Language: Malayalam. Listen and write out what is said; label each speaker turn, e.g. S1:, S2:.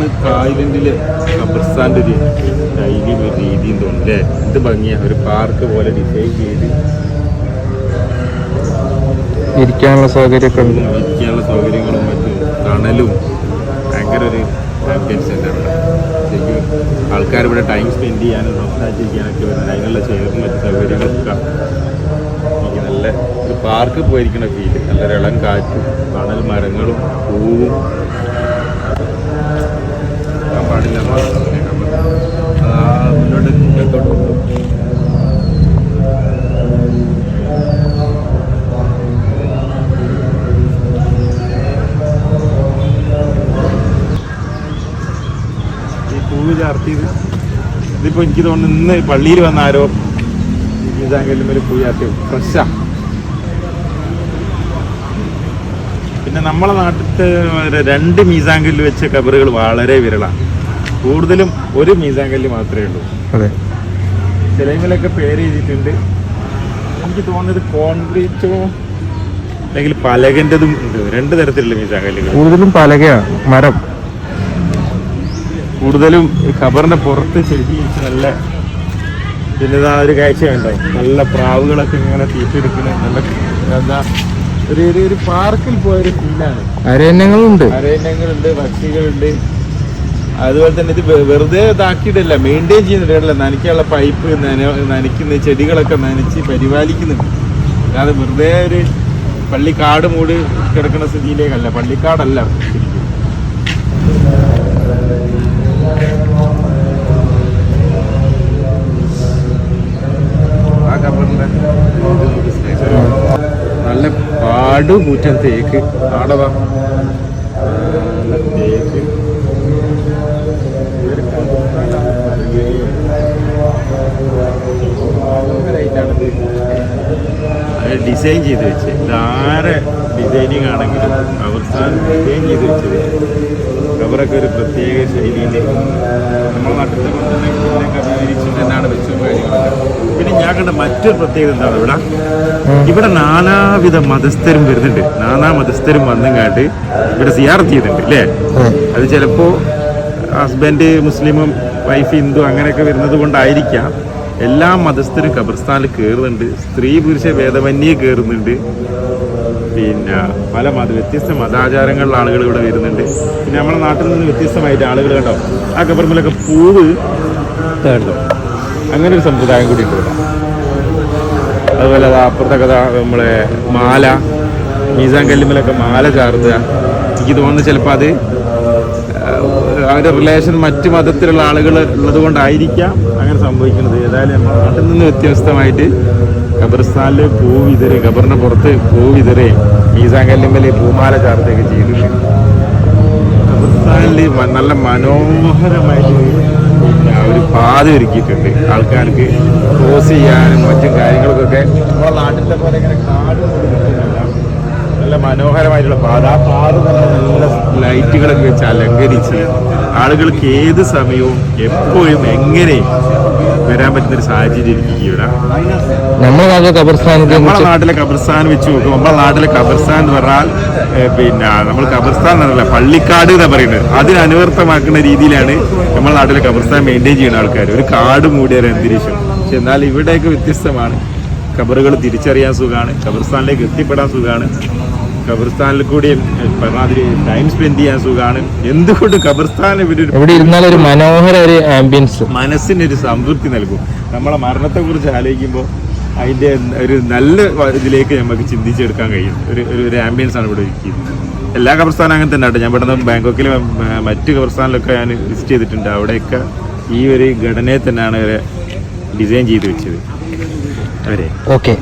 S1: ഇതാണ് തായ്ലൻഡിലെ ഖബർസ്ഥാന്റെ ഒരു ശൈലിയും ഒരു രീതിയും തോന്നുന്നു അല്ലേ? ഇത് ഭംഗിയാ ഒരു പാർക്ക് പോലെ ഡിസൈൻ ചെയ്ത്
S2: ഇരിക്കാനുള്ള സൗകര്യമൊക്കെ
S1: ഇരിക്കാനുള്ള സൗകര്യങ്ങളും മറ്റും തണലും ഭയങ്കര ഒരു ആംബിയൻസ് തന്നെ അവിടെ ശരിക്കും ആൾക്കാർ ഇവിടെ ടൈം സ്പെൻഡ് ചെയ്യാനും സംസാരിച്ചിരിക്കാനൊക്കെ വരുന്നത് അതിനുള്ള ചെയറും മറ്റു സൗകര്യങ്ങളൊക്കെ എനിക്ക് നല്ല ഒരു പാർക്ക് പോയിരിക്കുന്ന ഫീൽ നല്ല ഇളം കാറ്റും തണൽ മരങ്ങളും പൂവും പാടില്ല. മുന്നോട്ട് മുന്നോട്ട് ഈ പൂവ് ചാർത്തിയത് ഇതിപ്പോൾ എനിക്ക് തോന്നുന്നു ഇന്ന് പള്ളിയിൽ വന്ന ആരോ ഗീതാങ്കല്ലും ഒരു പൂവ് ചാർത്തി ഫ്രഷാ പിന്നെ നമ്മളെ നാട്ടിലത്തെ രണ്ട് മീസാങ്കല്ല് വെച്ച കബറുകൾ വളരെ വിരളാണ്. കൂടുതലും ഒരു മീസാങ്കല്ല് മാത്രമേ ഉള്ളൂ.
S2: അതെ.
S1: ചിലയിലൊക്കെ പേര് ചെയ്തിട്ടുണ്ട് എനിക്ക് തോന്നുന്നത് കോൺക്രീറ്റോ അല്ലെങ്കിൽ പലകന്റെതും ഉണ്ട്. രണ്ട് തരത്തിലുള്ള മീസാങ്കല്ലുകൾ
S2: കൂടുതലും പലകയാണ് മരം.
S1: കൂടുതലും ഈ ഖബറിന്റെ പുറത്ത് ശരിക്കും നല്ല പിന്നെ ഒരു കാഴ്ച നല്ല പ്രാവുകളൊക്കെ ഇങ്ങനെ തീറ്റെടുക്കുന്ന നല്ല എന്താ ഒരു ഒരു ഒരു പാർക്കിൽ പോയൊരു ഫീലാണ്
S2: അരയന്നങ്ങളുണ്ട്.
S1: അരയന്നങ്ങളുണ്ട് പക്ഷികളുണ്ട്. അതുപോലെ തന്നെ ഇത് വെറുതെ ഇതാക്കിയിട്ടില്ല മെയിന്റെയിൻ ചെയ്യുന്നില്ല നനയ്ക്കാനുള്ള പൈപ്പ് നന നനയ്ക്കുന്ന ചെടികളൊക്കെ നനച്ച് പരിപാലിക്കുന്നുണ്ട്. അല്ലാതെ വെറുതെ ഒരു പള്ളിക്കാട് മൂട് കിടക്കുന്ന സ്ഥിതിയിലേക്കല്ല. പള്ളിക്കാടല്ല നല്ല പാട് മൂറ്റം തേക്ക്. ആടവാ തേക്ക്. ഡിസൈൻ ചെയ്ത് വെച്ച്. ഇതാരെ ഡിസൈനിങ് ആണെങ്കിലും അവസാനം ഡിസൈൻ ചെയ്ത് വെച്ചത് കവറൊക്കെ ഒരു പ്രത്യേക ശൈലിയിൽ നമ്മൾ നട്ടത്തെ കൊണ്ടുതന്നെ വിവരിച്ചിട്ട് തന്നെയാണ് വെച്ചു കാര്യങ്ങളൊക്കെ. പിന്നെ ഞാൻ കണ്ട മറ്റൊരു പ്രത്യേകത എന്താണ് ഇവിടെ? ഇവിടെ നാനാവിധ മതസ്ഥരും വരുന്നുണ്ട്. നാനാ മതസ്ഥരും വന്നും കാട്ട് ഇവിടെ സിയാർത്ത് ചെയ്യുന്നുണ്ട് അല്ലേ അത് ചിലപ്പോ ഹസ്ബൻഡ് മുസ്ലിമും വൈഫ് ഹിന്ദു അങ്ങനെയൊക്കെ വരുന്നത് കൊണ്ടായിരിക്കാം. എല്ലാ മതസ്ഥരും ഖബർസ്ഥാനിൽ കയറുന്നുണ്ട് സ്ത്രീ പുരുഷ ഭേദമന്യേ കയറുന്നുണ്ട് പിന്നെ പല മത വ്യത്യസ്ത മതാചാരങ്ങളിലുള്ള ആളുകൾ ഇവിടെ വരുന്നുണ്ട്. പിന്നെ നമ്മുടെ നാട്ടിൽ നിന്ന് വ്യത്യസ്തമായിട്ട് ആളുകൾ കണ്ടോ? ആ ഖബർമിലൊക്കെ പൂവ് കണ്ടോ അങ്ങനെ ഒരു സമ്പ്രദായം കൂടി ഉണ്ട് ഇവിടെ. അതുപോലെ അത് അപ്പുറത്തെ കഥ നമ്മളെ മാല മീസാൻ കല്ലുമ്മലൊക്കെ മാല ചാർത്തുക. എനിക്ക് തോന്നുന്നു ചിലപ്പോൾ അത് അവരുടെ റിലേഷൻ മറ്റു മതത്തിലുള്ള ആളുകൾ ഉള്ളത് കൊണ്ടായിരിക്കാം അങ്ങനെ സംഭവിക്കുന്നത്? ഏതായാലും നാട്ടിൽ നിന്ന് വ്യത്യസ്തമായിട്ട് ഖബർസ്ഥാനിലെ പൂ വിതരെ ഖബറിന് പുറത്ത് പൂ വിതരെ മീസാൻ കല്ലുമ്മൽ പൂമാല ചാർത്തുകയൊക്കെ ചെയ്തിട്ടുണ്ട് ഖബർസ്ഥാനിൽ നല്ല മനോഹരമായിട്ട് ഒരു പാത ഒരുക്കിയിട്ടുണ്ട്. ആൾക്കാർക്ക് ക്രോസ് ചെയ്യാനും മറ്റും കാര്യങ്ങൾക്കൊക്കെ നമ്മുടെ നാട്ടിലെ പോലെ ഇങ്ങനെ കാട് നല്ല മനോഹരമായിട്ടുള്ള പാത. ആ പാത നല്ല ലൈറ്റുകളൊക്കെ വെച്ച് അലങ്കരിച്ച് ആളുകൾക്ക് ഏത് സമയവും എപ്പോഴും എങ്ങനെ വരാൻ പറ്റുന്ന ഒരു സാഹചര്യം ഇരിക്കുക ഇവിടെ.
S2: നമ്മുടെ നാട്ടിലെ
S1: കബർസ്ഥാൻ
S2: നമ്മുടെ
S1: നാട്ടിലെ ഖബർസ്ഥാൻ വെച്ച് നോക്കും നമ്മുടെ നാട്ടിലെ ഖബർസ്ഥാൻ എന്ന് പറഞ്ഞാൽ പിന്നെ നമ്മൾ ഖബർസ്ഥാൻ എന്നല്ല പള്ളിക്കാട് എന്നാ പറയുന്നത്. അതിന് അനുവർത്തമാക്കുന്ന രീതിയിലാണ് നമ്മുടെ നാട്ടിലെ ഖബർസ്ഥാൻ മെയിന്റെയിൻ ചെയ്യുന്ന ആൾക്കാർ. ഒരു കാട് മൂടിയ ഒരു അന്തരീക്ഷം പക്ഷെ എന്നാൽ ഇവിടെയൊക്കെ വ്യത്യസ്തമാണ്. ഖബറുകൾ തിരിച്ചറിയാൻ സുഖമാണ്. ഖബർസ്ഥാനിലേക്ക് എത്തിപ്പെടാൻ സുഖമാണ്. ഖബർസ്ഥാനിൽ കൂടി പറഞ്ഞാതിരി ടൈം സ്പെൻഡ് ചെയ്യാൻ സുഖമാണ്. എന്തുകൊണ്ട് ഖബർസ്ഥാൻ
S2: ഇവിടെ ഇരുന്നാൽ ഒരു മനോഹര ഒരു ആംബിയൻസ്
S1: മനസ്സിനൊരു സംതൃപ്തി നൽകും. നമ്മളെ മരണത്തെ കുറിച്ച് ആലോചിക്കുമ്പോൾ അതിന്റെ ഒരു നല്ല ഇതിലേക്ക് നമുക്ക് ചിന്തിച്ചെടുക്കാൻ കഴിയും. ഒരു ഒരു- ആംബിയൻസ് ആണ് ഇവിടെ ഒരുക്കിയത്. എല്ലാ ഖബർസ്ഥാനും അങ്ങനെ തന്നെ ആട്ടെ. ഞാൻ ഇവിടെ നിന്ന് ബാങ്കോക്കിലെ മറ്റ് ഖബർസ്ഥാനിലൊക്കെ ഞാൻ വിസിറ്റ് ചെയ്തിട്ടുണ്ട്. അവിടെയൊക്കെ ഈ ഒരു ഘടനയെ തന്നെയാണ് ഡിസൈൻ ചെയ്ത് വെച്ചത്. അവരെ.
S2: ഓക്കെ